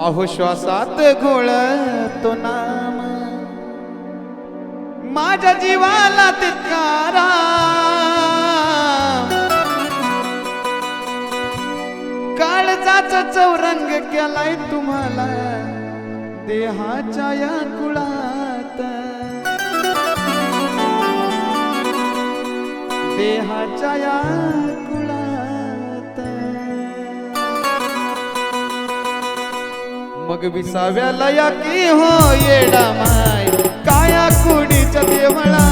अहो श्वासात घोळतो नाम. माझ्या जीवाला तितकारा काळजाच चौरंग केलाय तुम्हाला देहाच्या या कुळात. देहाच्या या मग विसाव्याला या की हो येडा माय? काया कुडीच्या देवळा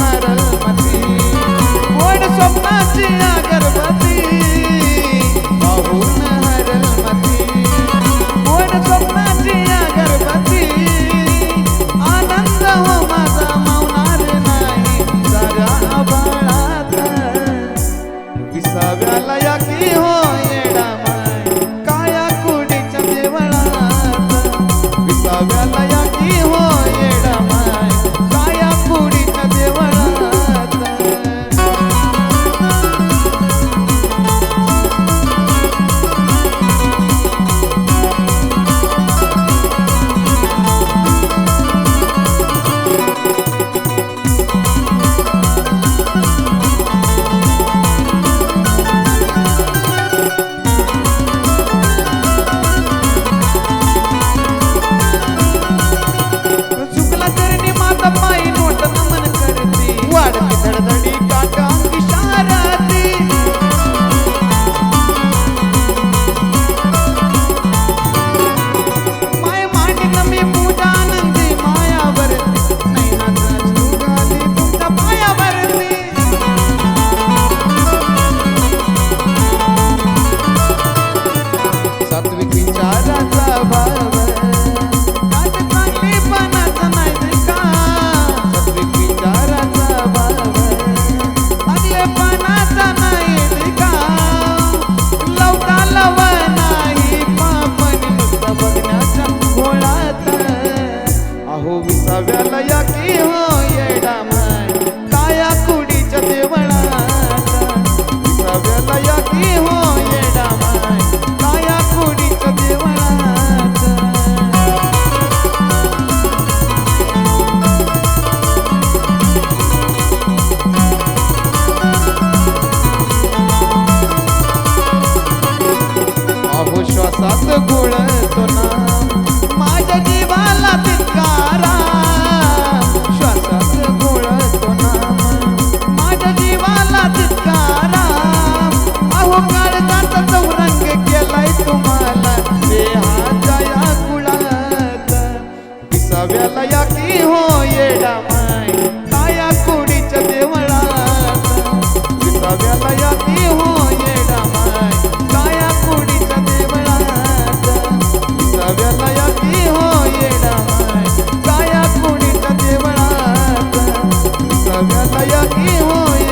हरमती कोण स्वप्नाची अगरबती কি হয়